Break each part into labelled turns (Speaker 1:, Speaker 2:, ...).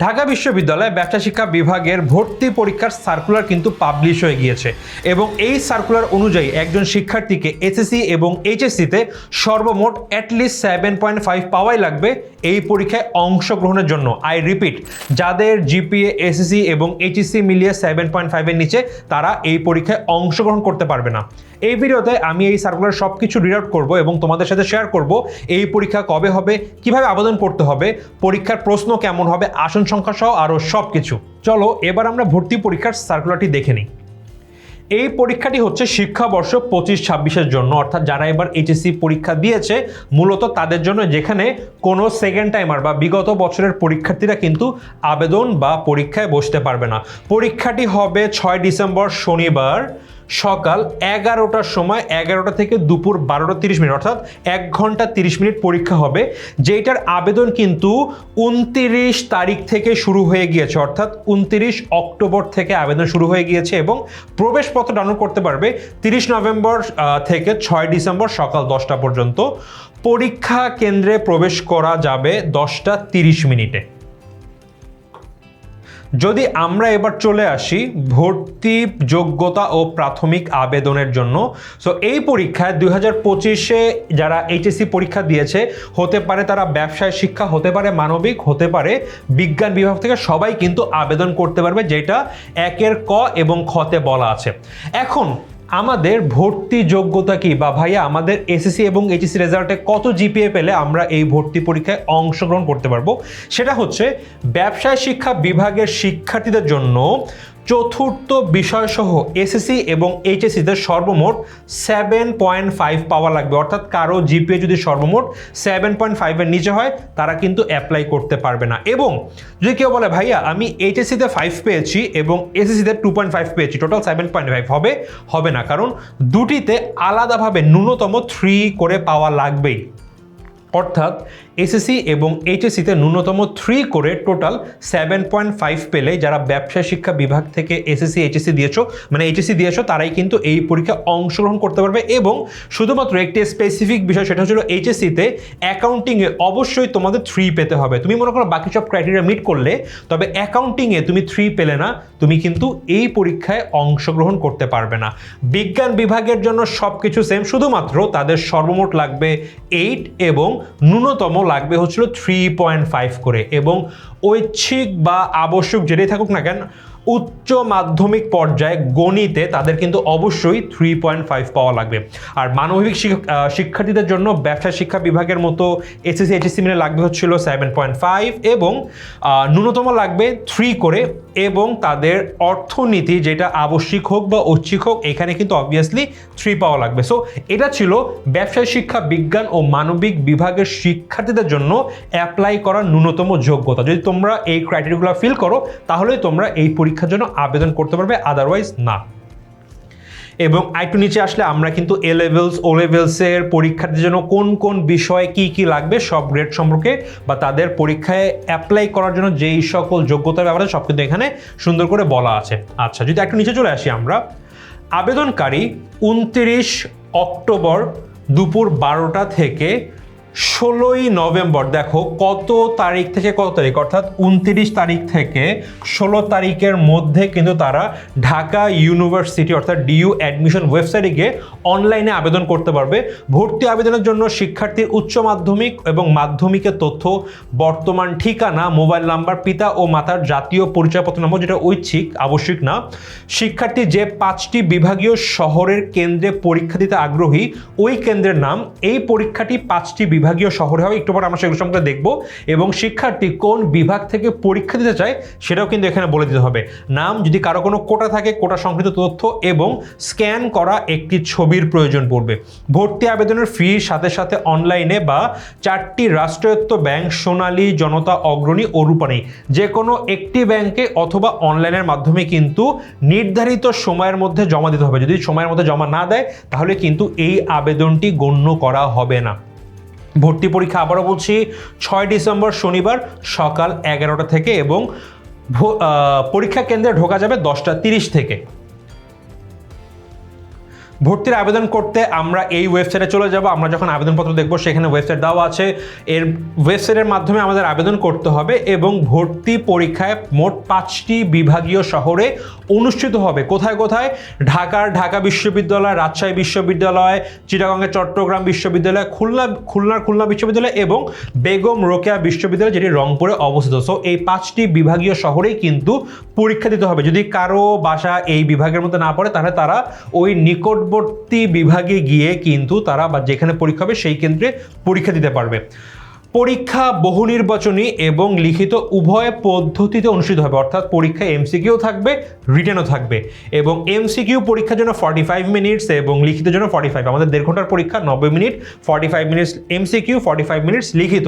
Speaker 1: ঢাকা বিশ্ববিদ্যালয় ব্যবসা শিক্ষা বিভাগের ভর্তি পরীক্ষার সার্কুলার কিন্তু পাবলিশ হয়ে গিয়েছে এবং এই সার্কুলার অনুযায়ী একজন শিক্ষার্থীকে এসএসসি এবং এইচএসসিতে সর্বমোট অ্যাটলিস্ট সেভেন পয়েন্ট ফাইভ পাওয়াই লাগবে এই পরীক্ষায় অংশগ্রহণের জন্য। আই রিপিট যাদের জিপিএ এসএসসি এবং এইচএসসি মিলিয়ে সেভেন পয়েন্ট ফাইভের নিচে তারা এই পরীক্ষায় অংশগ্রহণ করতে পারবে না। এই ভিডিওতে আমি এই সার্কুলার সব কিছু রিড আউট করব এবং তোমাদের সাথে শেয়ার করব এই পরীক্ষা কবে হবে, কীভাবে আবেদন করতে হবে, পরীক্ষার প্রশ্ন কেমন হবে, আসন সংখ্যা সহ আরও সব কিছু চলো, এবার আমরা ভর্তি পরীক্ষার সার্কুলারটি দেখে নিই। এই পরীক্ষাটি হচ্ছে শিক্ষাবর্ষ পঁচিশ ছাব্বিশের জন্য, অর্থাৎ যারা এবার এইচএসসি পরীক্ষা দিয়েছে, মূলত তাদের জন্য যেখানে কোনো সেকেন্ড টাইমার বা বিগত বছরের পরীক্ষার্থীরা কিন্তু আবেদন বা পরীক্ষায় বসতে পারবে না। পরীক্ষাটি হবে ছয় ডিসেম্বর শনিবার সকাল এগারোটার সময় এগারোটা থেকে দুপুর বারোটা তিরিশ মিনিট, অর্থাৎ এক ঘণ্টা তিরিশ মিনিট পরীক্ষা হবে। যেটার আবেদন কিন্তু উনতিরিশ তারিখ থেকে শুরু হয়ে গিয়েছে, অর্থাৎ উনতিরিশ অক্টোবর থেকে আবেদন শুরু হয়ে গিয়েছে এবং প্রবেশপত্র ডাউনলোড করতে পারবে তিরিশ নভেম্বর থেকে ছয় ডিসেম্বর সকাল দশটা পর্যন্ত। পরীক্ষা কেন্দ্রে প্রবেশ করা যাবে দশটা তিরিশ মিনিটে। যদি আমরা এবার চলে আসি ভর্তি যোগ্যতা ও প্রাথমিক আবেদনের জন্য সো এই পরীক্ষায় দুই হাজার পঁচিশে যারা এইচএসসি পরীক্ষা দিয়েছে, হতে পারে তারা ব্যবসায় শিক্ষা, হতে পারে মানবিক, হতে পারে বিজ্ঞান বিভাগ থেকে সবাই কিন্তু আবেদন করতে পারবে, যেটা একের ক এবং খতে বলা আছে। এখন আমাদের ভর্তি যোগ্যতা কি? বা ভাইয়া, আমাদের এসএসসি এবং এইচএসসি রেজাল্টে কত জিপিএ পেলে আমরা এই ভর্তি পরীক্ষায় অংশগ্রহণ করতে পারব? সেটা হচ্ছে ব্যবসায় শিক্ষা বিভাগের শিক্ষার্থীদের জন্য চতুর্থ বিষয়সহ এসএসসি এবং এইচএসসিতে সর্বমোট সেভেন পয়েন্ট ফাইভ পাওয়া লাগবে। অর্থাৎ কারও জিপিএ যদি সর্বমোট সেভেন পয়েন্ট ফাইভের নিচে হয়, তারা কিন্তু অ্যাপ্লাই করতে পারবে না। এবং যদি কেউ বলে, ভাইয়া, আমি এইচএসসিতে ফাইভ পেয়েছি এবং এসএসসিতে টু পয়েন্ট ফাইভ পেয়েছি টোটাল সেভেন পয়েন্ট ফাইভ হবে? হবে না, কারণ দুটিতে আলাদাভাবে ন্যূনতম থ্রি করে পাওয়া লাগবেই। অর্থাৎ এসএসসি এবং এইচএসসিতে ন্যূনতম থ্রি করে টোটাল সেভেন পয়েন্ট ফাইভ পেলে যারা ব্যবসা শিক্ষা বিভাগ থেকে এসএসসি এইচএসসি দিয়েছ মানে এইচএসসি দিয়েছ, তারাই কিন্তু এই পরীক্ষা অংশগ্রহণ করতে পারবে এবং শুধুমাত্র একটি স্পেসিফিক বিষয়, সেটা হচ্ছিল এইচএসসিতে অ্যাকাউন্টিংয়ে অবশ্যই তোমাদের থ্রি পেতে হবে। তুমি মনে করো বাকি সব ক্রাইটেরিয়া মিট করলে, তবে অ্যাকাউন্টিংয়ে তুমি থ্রি পেলে না, তুমি কিন্তু এই পরীক্ষায় অংশগ্রহণ করতে পারবে না। বিজ্ঞান বিভাগের জন্য সব কিছু সেম শুধুমাত্র তাদের সর্বমোট লাগবে এইট এবং ন্যূনতম লাগবে হচ্ছিল থ্রি পয়েন্ট ফাইভ করে এবং ঐচ্ছিক বা আবশ্যক যেটাই থাকুক না কেন, উচ্চ মাধ্যমিক পর্যায়ে গণিতে তাদের কিন্তু অবশ্যই থ্রি পয়েন্ট ফাইভ পাওয়া লাগবে। আর মানবিক শিক্ষার্থীদের জন্য ব্যবসা শিক্ষা বিভাগের মতো এসএসসি এইচএসসি মিলে লাগবে হচ্ছিল সেভেন পয়েন্ট ফাইভ এবং ন্যূনতম লাগবে থ্রি করে এবং তাদের অর্থনীতি, যেটা আবশ্যিক হোক বা ঐচ্ছিক হোক, এখানে কিন্তু অবভিয়াসলি থ্রি পাওয়া লাগবে। সো এটা ছিল ব্যবসায় শিক্ষা, বিজ্ঞান ও মানবিক বিভাগের শিক্ষার্থীদের জন্য অ্যাপ্লাই করার ন্যূনতম যোগ্যতা। যদি তোমরা এই ক্রাইটেরিয়াগুলো ফিল করো তাহলে তোমরা এই পরীক্ষার জন্য আবেদন করতে পারবে আদারওয়াইজ না। এবং আরেকটু নিচে আসলে আমরা কিন্তু এ লেভেলস ও লেভেলসের পরীক্ষার্থীর জন্য কোন কোন বিষয়ে কি কি লাগবে সব গ্রেড সম্পর্কে বা তাদের পরীক্ষায় অ্যাপ্লাই করার জন্য যেই সকল যোগ্যতার ব্যাপারে সব কিন্তু এখানে সুন্দর করে বলা আছে। আচ্ছা যদি একটু নিচে চলে আসি আমরা। আবেদনকারী উনত্রিশ অক্টোবর দুপুর বারোটা থেকে ষোলোই নভেম্বর, দেখো কত তারিখ থেকে কত তারিখ? অর্থাৎ উনত্রিশ তারিখ থেকে ষোলো তারিখের মধ্যে কিন্তু তারা ঢাকা ইউনিভার্সিটি, অর্থাৎ ডিইউ অ্যাডমিশন ওয়েবসাইটে গিয়ে অনলাইনে আবেদন করতে পারবে। ভর্তি আবেদনের জন্য শিক্ষার্থীর উচ্চ মাধ্যমিক এবং মাধ্যমিকের তথ্য, বর্তমান ঠিকানা, মোবাইল নাম্বার, পিতা ও মাতার জাতীয় পরিচয়পত্র নম্বর, যেটা ঐচ্ছিক, আবশ্যিক না। শিক্ষার্থী যে পাঁচটি বিভাগীয় শহরের কেন্দ্রে পরীক্ষা দিতে আগ্রহী, ওই কেন্দ্রের নাম। এই পরীক্ষাটি পাঁচটি বিভাগীয় শহরে হবে একটু পর আমরা সেগুলো সম্পর্কে দেখব। এবং শিক্ষার্থী কোন বিভাগ থেকে পরীক্ষা দিতে চায় সেটাও কিন্তু এখানে বলে দিতে হবে। নাম, যদি কারও কোনো কোটা থাকে, কোটা সংক্রান্ত তথ্য এবং স্ক্যান করা একটি ছবির প্রয়োজন পড়বে। ভর্তি আবেদনের ফি সাথে সাথে অনলাইনে বা চারটি রাষ্ট্রায়ত্ত ব্যাংক, সোনালী, জনতা, অগ্রণী ও রূপালী। যে কোনো একটি ব্যাংকে অথবা অনলাইনের মাধ্যমে কিন্তু নির্ধারিত সময়ের মধ্যে জমা দিতে হবে। যদি সময়ের মধ্যে জমা না দেয়, তাহলে কিন্তু এই আবেদনটি গণ্য করা হবে না। ভর্তি পরীক্ষা আবারও বলছি, ছয় ডিসেম্বর শনিবার সকাল এগারোটা থেকে এবং পরীক্ষা কেন্দ্রে ঢোকা যাবে দশটা তিরিশ থেকে। ভর্তির আবেদন করতে আমরা এই ওয়েবসাইটে চলে যাব। আমরা যখন আবেদনপত্র দেখব, সেখানে ওয়েবসাইট দেওয়া আছে। এর ওয়েবসাইটের মাধ্যমে আমাদের আবেদন করতে হবে এবং ভর্তি পরীক্ষায় মোট পাঁচটি বিভাগীয় শহরে অনুষ্ঠিত হবে। কোথায় কোথায়? ঢাকার ঢাকা বিশ্ববিদ্যালয়, রাজশাহী বিশ্ববিদ্যালয় চিটাগঙ্গের চট্টগ্রাম বিশ্ববিদ্যালয়, খুলনা, খুলনার খুলনা বিশ্ববিদ্যালয় এবং বেগম রোকেয়া বিশ্ববিদ্যালয়, যেটি রংপুরে অবস্থিত। সো এই পাঁচটি বিভাগীয় শহরেই কিন্তু পরীক্ষা দিতে হবে। যদি কারও বাসা এই বিভাগের মধ্যে না পড়ে, তাহলে তারা ওই নিকটবর্তী বিভাগে গিয়ে কিন্তু তারা বা যেখানে পরীক্ষা হবে সেই কেন্দ্রে পরীক্ষা দিতে পারবে। পরীক্ষা বহু নির্বাচনী এবং লিখিত উভয় পদ্ধতিতে অনুষ্ঠিত হবে। অর্থাৎ পরীক্ষায় এমসিকিউ থাকবে রিটেনও থাকবে। এবং এমসিকিউ পরীক্ষার জন্য ফর্টি ফাইভ মিনিটস এবং লিখিতের জন্য ফর্টি ফাইভ আমাদের দেড় ঘণ্টার পরীক্ষা, নব্বই minute forty five minutes MCQ forty five minutes লিখিত।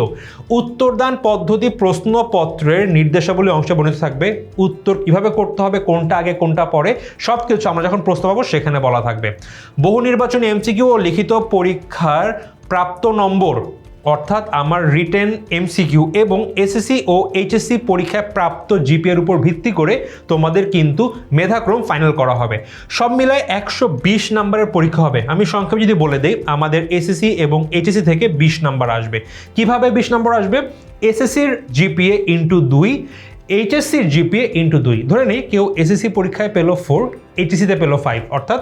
Speaker 1: উত্তরদান পদ্ধতি প্রশ্নপত্রের নির্দেশাবলী অংশে বর্ণিত থাকবে। উত্তর কীভাবে করতে হবে, কোনটা আগে, কোনটা পরে, সব কিছু আমরা যখন প্রশ্ন পাবো, সেখানে বলা থাকবে। বহু নির্বাচনী এমসিকিউ ও লিখিত পরীক্ষার প্রাপ্ত নম্বর অর্থাৎ আমার রিটেন এমসিকিউ এবং এসএসসি ও এইচএসসি পরীক্ষায় প্রাপ্ত জিপিএর উপর ভিত্তি করে তোমাদের কিন্তু মেধাক্রম ফাইনাল করা হবে। সব মিলায় একশো বিশ নাম্বারের পরীক্ষা হবে। আমি সংক্ষেপে যদি বলে দিই, আমাদের এসএসসি এবং এইচএসসি থেকে বিশ নাম্বার আসবে। কীভাবে বিশ নাম্বার আসবে? এসএসসির জিপিএ ইন্টু দুই এইচএসসির জিপিএ ইন্টু দুই। ধরে নিই, কেউ এসএসসি পরীক্ষায় পেল ফোর এইচএসসিতে পেল ফাইভ অর্থাৎ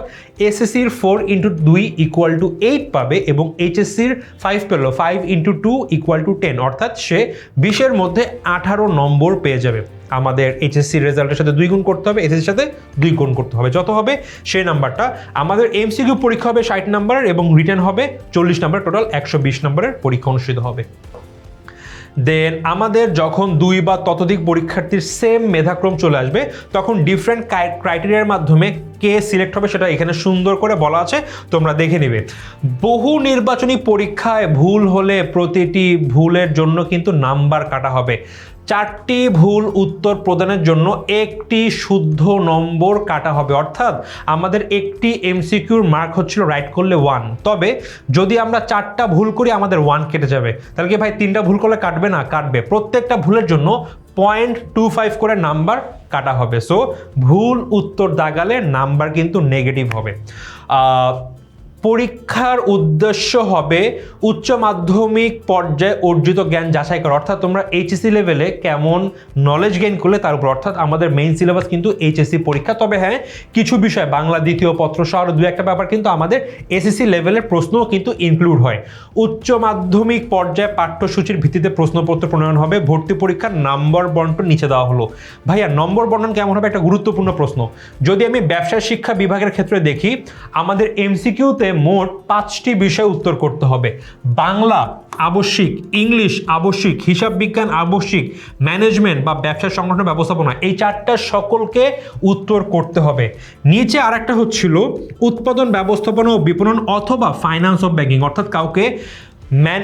Speaker 1: এসএসসির ফোর ইন্টু দুই ইকুয়াল টু এইট পাবে এবং এইচএসসির ফাইভ পেল five into two equal to ten অর্থাৎ সে বিশের মধ্যে আঠারো নম্বর পেয়ে যাবে। আমাদের এইচএসসি রেজাল্টের সাথে দুই গুণ করতে হবে এসএসসির সাথে দুই গুণ করতে হবে। যত হবে সেই নাম্বারটা। আমাদের এমসিকিউ পরীক্ষা হবে ষাট নাম্বারের এবং রিটার্ন হবে চল্লিশ নাম্বার। টোটাল একশো বিশ নম্বরের পরীক্ষা অনুষ্ঠিত হবে। দেন আমাদের যখন দুই বা ততোধিক পরীক্ষার্থীর সেম মেধাক্রম চলে আসবে, তখন ডিফারেন্ট ক্রাইটেরিয়ার মাধ্যমে কে সিলেক্ট হবে সেটা এখানে সুন্দর করে বলা আছে, তোমরা দেখে নিবে। বহু নির্বাচনী পরীক্ষায় ভুল হলে প্রতিটি ভুলের জন্য কিন্তু নাম্বার কাটা হবে। চারটি ভুল উত্তর প্রদানের জন্য একটি শুদ্ধ নম্বর কাটা হবে। অর্থাৎ আমাদের একটি এমসিকিউর মার্ক হচ্ছিল রাইট করলে ওয়ান। তবে যদি আমরা চারটা ভুল করি, আমাদের ওয়ান কেটে যাবে। তাহলে কি ভাই, তিনটা ভুল করলে কাটবে না? কাটবে। প্রত্যেকটা ভুলের জন্য পয়েন্ট টু ফাইভ করে নাম্বার কাটা হবে। সো ভুল উত্তর দাগালে নাম্বার কিন্তু নেগেটিভ হবে। পরীক্ষার উদ্দেশ্য হবে উচ্চ মাধ্যমিক পর্যায়ে অর্জিত জ্ঞান যাচাই করা। অর্থাৎ তোমরা এইচএসসি লেভেলে কেমন নলেজ গেইন করলে তার উপর। অর্থাৎ আমাদের মেইন সিলেবাস কিন্তু এইচএসসি পরীক্ষা। তবে হ্যাঁ কিছু বিষয়, বাংলা দ্বিতীয় পত্র সহ আরও দু একটা ব্যাপার কিন্তু আমাদের এসএসসি লেভেলের প্রশ্নও কিন্তু ইনক্লুড হয়। উচ্চ মাধ্যমিক পর্যায়ে পাঠ্যসূচির ভিত্তিতে প্রশ্নপত্র প্রণয়ন হবে, ভর্তি পরীক্ষার নাম্বার বন্টন নিচে দেওয়া হলো। ভাইয়া নম্বর বন্টন কেমন হবে? একটা গুরুত্বপূর্ণ প্রশ্ন। যদি আমি ব্যবসায় শিক্ষা বিভাগের ক্ষেত্রে দেখি, আমাদের এমসিকিউতে মোট পাঁচটি বিষয় উত্তর করতে হবে। বাংলা আবশ্যিক, ইংলিশ আবশ্যিক, হিসাব বিজ্ঞান আবশ্যিক, ম্যানেজমেন্ট বা ব্যবসা সংগঠন ব্যবস্থাপনা, এই চারটা সকলকে উত্তর করতে হবে। নিচে আরেকটা হচ্ছিল উৎপাদন ব্যবস্থাপনা ও বিপণন অথবা ফাইন্যান্স অফ ব্যাংকিং অর্থাৎ কাউকে ম্যান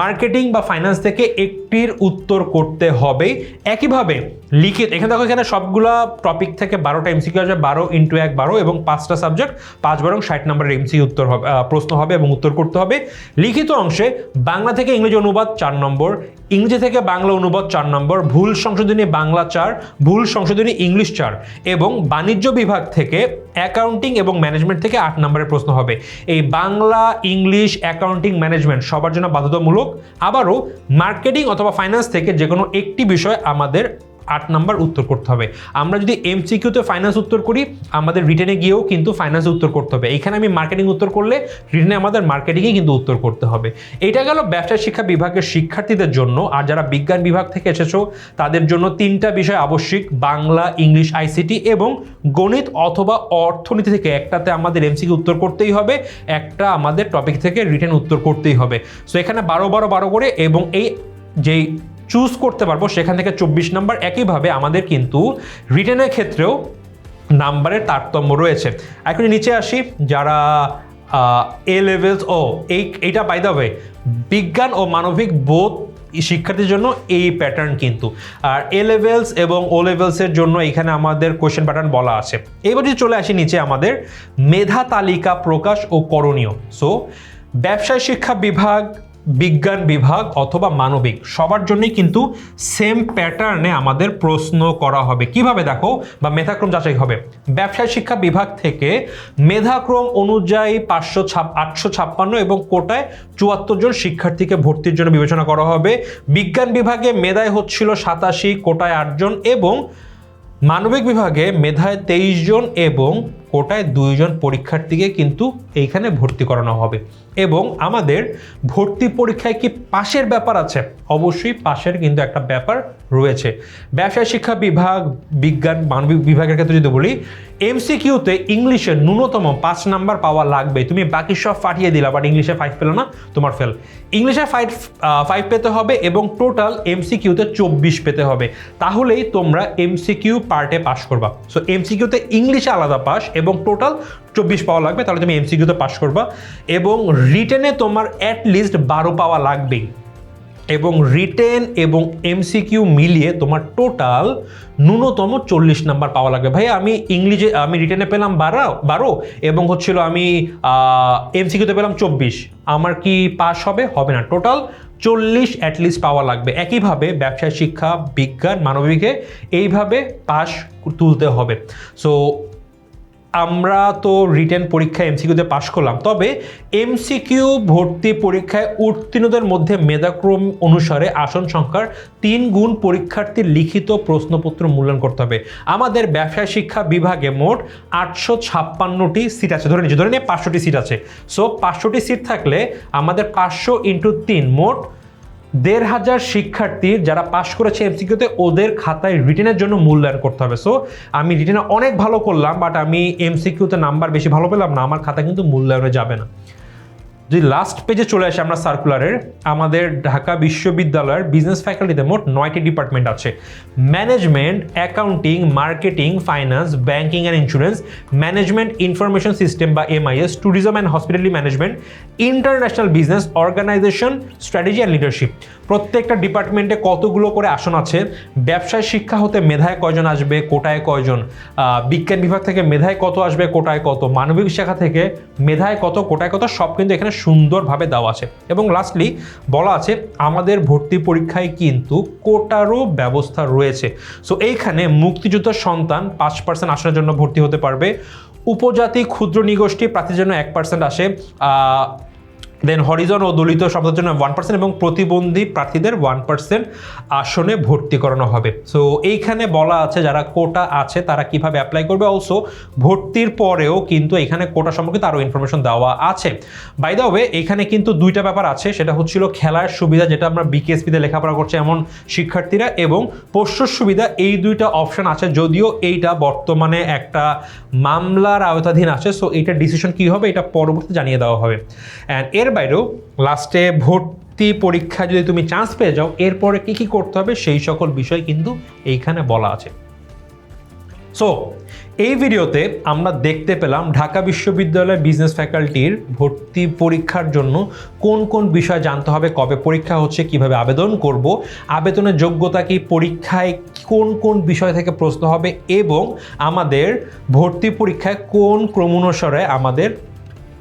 Speaker 1: মার্কেটিং বা ফাইন্যান্স থেকে একটির উত্তর করতে হবে। একইভাবে লিখিত, এখানে দেখো এখানে সবগুলা টপিক থেকে বারোটা এমসিকিউ আসবে, বারো ইন্টু এক, বারো এবং পাঁচটা সাবজেক্ট পাঁচ বারো ষাট নম্বরের এমসি উত্তর হবে প্রশ্ন হবে এবং উত্তর করতে হবে। লিখিত অংশে বাংলা থেকে ইংরেজি অনুবাদ চার নম্বর, ইংরেজি থেকে বাংলা অনুবাদ চার নম্বর, ভুল সংশোধনী বাংলা চার, ভুল সংশোধনী ইংলিশ চার এবং বাণিজ্য বিভাগ থেকে অ্যাকাউন্টিং এবং ম্যানেজমেন্ট থেকে আট নম্বরের প্রশ্ন হবে। এই বাংলা, ইংলিশ অ্যাকাউন্টিং ম্যানেজমেন্ট সবার জন্য বাধ্যতামূলক। আবারও মার্কেটিং অথবা ফাইন্যান্স থেকে যে কোনো একটি বিষয় আমাদের আট নাম্বার উত্তর করতে হবে। আমরা যদি এমসিকিউতে ফাইন্যান্স উত্তর করি, আমাদের রিটেনে গিয়েও কিন্তু ফাইন্যান্স উত্তর করতে হবে। এখানে আমি মার্কেটিং উত্তর করলে রিটেনে আমাদের মার্কেটিংয়ে কিন্তু উত্তর করতে হবে। এটা গেল ব্যবসা শিক্ষা বিভাগের শিক্ষার্থীদের জন্য, আর যারা বিজ্ঞান বিভাগ থেকে এসেছ, তাদের জন্য তিনটা বিষয় আবশ্যিক, বাংলা, ইংলিশ আইসিটি এবং গণিত অথবা অর্থনীতি থেকে। একটাতে আমাদের এমসিকিউ উত্তর করতেই হবে, একটা আমাদের টপিক থেকে রিটেন উত্তর করতেই হবে। সো এখানে বারো বারো বারো করে এবং এই যেই চুজ করতে পারব সেখান থেকে চব্বিশ নাম্বার একইভাবে আমাদের কিন্তু রিটেনের ক্ষেত্রেও নাম্বারের তারতম্য রয়েছে। এখন নিচে আসি, যারা এ লেভেলস ও, এই, এইটা পাই হবে বিজ্ঞান ও মানবিক বোধ শিক্ষার্থীর জন্য এই প্যাটার্ন কিন্তু। আর এ লেভেলস এবং ও লেভেলসের জন্য এখানে আমাদের কোয়েশ্চেন প্যাটার্ন বলা আছে। এবার যদি চলে আসি নিচে আমাদের, মেধা তালিকা প্রকাশ ও করণীয়। সো ব্যবসায় শিক্ষা বিভাগ বিজ্ঞান বিভাগ অথবা মানবিক, সবার জন্যই কিন্তু সেম প্যাটার্নে আমাদের প্রশ্ন করা হবে। কীভাবে দেখো? বা মেধাক্রম যাচাই হবে। ব্যবসায় শিক্ষা বিভাগ থেকে মেধাক্রম অনুযায়ী পাঁচশো ছাপ, আটশো ছাপ্পান্ন এবং কোটায় চুয়াত্তর জন শিক্ষার্থীকে ভর্তির জন্য বিবেচনা করা হবে। বিজ্ঞান বিভাগে মেধায় হচ্ছিল সাতাশি, কোটায় আটজন এবং মানবিক বিভাগে মেধায় তেইশ জন এবং কোটায় দুইজন পরীক্ষার্থীকে কিন্তু এইখানে ভর্তি করানো হবে। এবং আমাদের ভর্তি পরীক্ষায় কি পাশের ব্যাপার আছে? অবশ্যই পাশের কিন্তু একটা ব্যাপার রয়েছে। ব্যবসায় শিক্ষা বিভাগ, বিজ্ঞান, মানবিক বিভাগের ক্ষেত্রে যদি বলি এমসিকিউতে ইংলিশে ন্যূনতম পাঁচ নাম্বার পাওয়া লাগবে। তুমি বাকি সব ফাটিয়ে দিলা বাট ইংলিশে ফাইভ পেল না, তোমার ফেল ইংলিশে ফাইভ ফাইভ পেতে হবে এবং টোটাল এমসিকিউতে চব্বিশ পেতে হবে। তাহলেই তোমরা এমসিকিউ পার্টে পাস করবা। সো এমসিকিউতে ইংলিশে আলাদা পাস এবং টোটাল চব্বিশ পাওয়া লাগবে, তাহলে তুমি এমসিকিউতে পাস করবা। এবং রিটেনে তোমার অ্যাট লিস্ট বারো পাওয়া লাগবেই। এবং রিটেন এবং এমসিকিউ মিলিয়ে তোমার টোটাল ন্যূনতম চল্লিশ নাম্বার পাওয়া লাগবে। ভাই আমি ইংলিশে, আমি রিটেনে পেলাম বারো বারো, এবং হচ্ছিল আমি এমসিকিউতে পেলাম চব্বিশ। আমার কি পাস হবে? হবে না। টোটাল চল্লিশ অ্যাটলিস্ট পাওয়া লাগবে। একইভাবে ব্যবসায় শিক্ষা, বিজ্ঞান, মানবিকে এইভাবে পাস তুলতে হবে। সো আমরা তো রিটেন পরীক্ষায় এমসিকিউতে পাশ করলাম, তবে এমসিকিউ ভর্তি পরীক্ষায় উত্তীর্ণদের মধ্যে মেধাক্রম অনুসারে আসন সংখ্যার তিন গুণ পরীক্ষার্থীর লিখিত প্রশ্নপত্র মূল্যায়ন করতে হবে। আমাদের ব্যবসায় শিক্ষা বিভাগে মোট আটশো ছাপ্পান্নটি সিট আছে, ধরে নিচ্ছি, ধরে নিয়ে পাঁচশোটি সিট আছে। সো পাঁচশোটি সিট থাকলে আমাদের পাঁচশো ইন্টু তিন মোট দেড় হাজার শিক্ষার্থী যারা পাশ করেছে এমসিকিউতে ওদের খাতায় রিটেনের জন্য মূল্যায়ন করতে হবে। সো আমি রিটেনে অনেক ভালো করলাম বাট আমি এমসিকিউতে নাম্বার বেশি ভালো পেলাম না। আমার খাতা কিন্তু মূল্যায়নে যাবে না। যদি লাস্ট পেজে চলে আসে আমরা সার্কুলারের আমাদের ঢাকা বিশ্ববিদ্যালয়ের বিজনেস ফ্যাকাল্টিতে মোট নয়টি ডিপার্টমেন্ট আছে। Management accounting marketing finance banking and insurance management information system বা MIS tourism and hospitality management international business organisation strategy and leadership প্রত্যেকটা ডিপার্টমেন্টে কতগুলো করে আসন আছে? ব্যবসায় শিক্ষা হতে মেধায় কয়জন আসবে? কোটায় কয়জন? বিজ্ঞান বিভাগ থেকে মেধায় কত আসবে? কোটায় কত? মানবিক শাখা থেকে মেধায় কত? কোটায় কত? সব কিন্তু এখানে সুন্দরভাবে দেওয়া আছে। এবং লাস্টলি বলা আছে, আমাদের ভর্তি পরীক্ষায় কিন্তু কোটারও ব্যবস্থা রয়েছে। সো এইখানে মুক্তিযুদ্ধ সন্তান পাঁচ পার্সেন্ট আসনের জন্য ভর্তি হতে পারবে। উপজাতি ক্ষুদ্র নিগোষ্ঠী প্রার্থীর জন্য এক পার্সেন্ট আসে। দেন হরিজন ও দলিত শব্দের জন্য ওয়ান পার্সেন্ট এবং প্রতিবন্ধী প্রার্থীদের ওয়ান পার্সেন্ট আসনে ভর্তি করানো হবে। সো এইখানে বলা আছে যারা কোটা আছে তারা কীভাবে অ্যাপ্লাই করবে? অলসো ভর্তির পরেও কিন্তু এখানে কোটা সম্পর্কিত আরও ইনফরমেশন দেওয়া আছে। বাই দ্য ওয়ে এখানে কিন্তু দুইটা ব্যাপার আছে। সেটা হচ্ছিল খেলার সুবিধা, যেটা আমরা বিকেএসপিতে লেখাপড়া করছে এমন শিক্ষার্থীরা এবং পোষ্যর সুবিধা, এই দুইটা অপশন আছে। যদিও এইটা বর্তমানে একটা মামলার আওতাধীন আছে সো এইটা ডিসিশন কী হবে? এটা পরবর্তী জানিয়ে দেওয়া হবে। অ্যান্ড এর বাইরেও লাস্টে ভর্তি পরীক্ষা যদি তুমি চান্স পেয়ে যাও, এরপরে কী কী করতে হবে সেই সকল বিষয় কিন্তু এইখানে বলা আছে। সো এই ভিডিওতে আমরা দেখতে পেলাম ঢাকা বিশ্ববিদ্যালয়ের বিজনেস ফ্যাকাল্টির ভর্তি পরীক্ষার জন্য কোন কোন বিষয় জানতে হবে, কবে পরীক্ষা হচ্ছে, কীভাবে আবেদন করব, আবেদনের যোগ্যতা কি, পরীক্ষায় কোন কোন বিষয় থেকে প্রশ্ন হবে এবং আমাদের ভর্তি পরীক্ষায় কোন ক্রমানুসারে আমাদের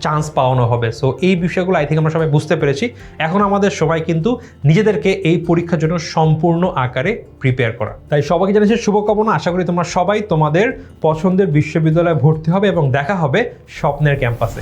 Speaker 1: চান্স পাওয়ানো হবে। সো এই বিষয়গুলো আই থিঙ্ক আমরা সবাই বুঝতে পেরেছি। এখন আমাদের সবাই কিন্তু নিজেদেরকে এই পরীক্ষার জন্য সম্পূর্ণ আকারে প্রিপেয়ার করা। তাই সবাইকে জানিয়েছি শুভকামনা। আশা করি তোমরা সবাই তোমাদের পছন্দের বিশ্ববিদ্যালয়ে ভর্তি হবে এবং দেখা হবে স্বপ্নের ক্যাম্পাসে।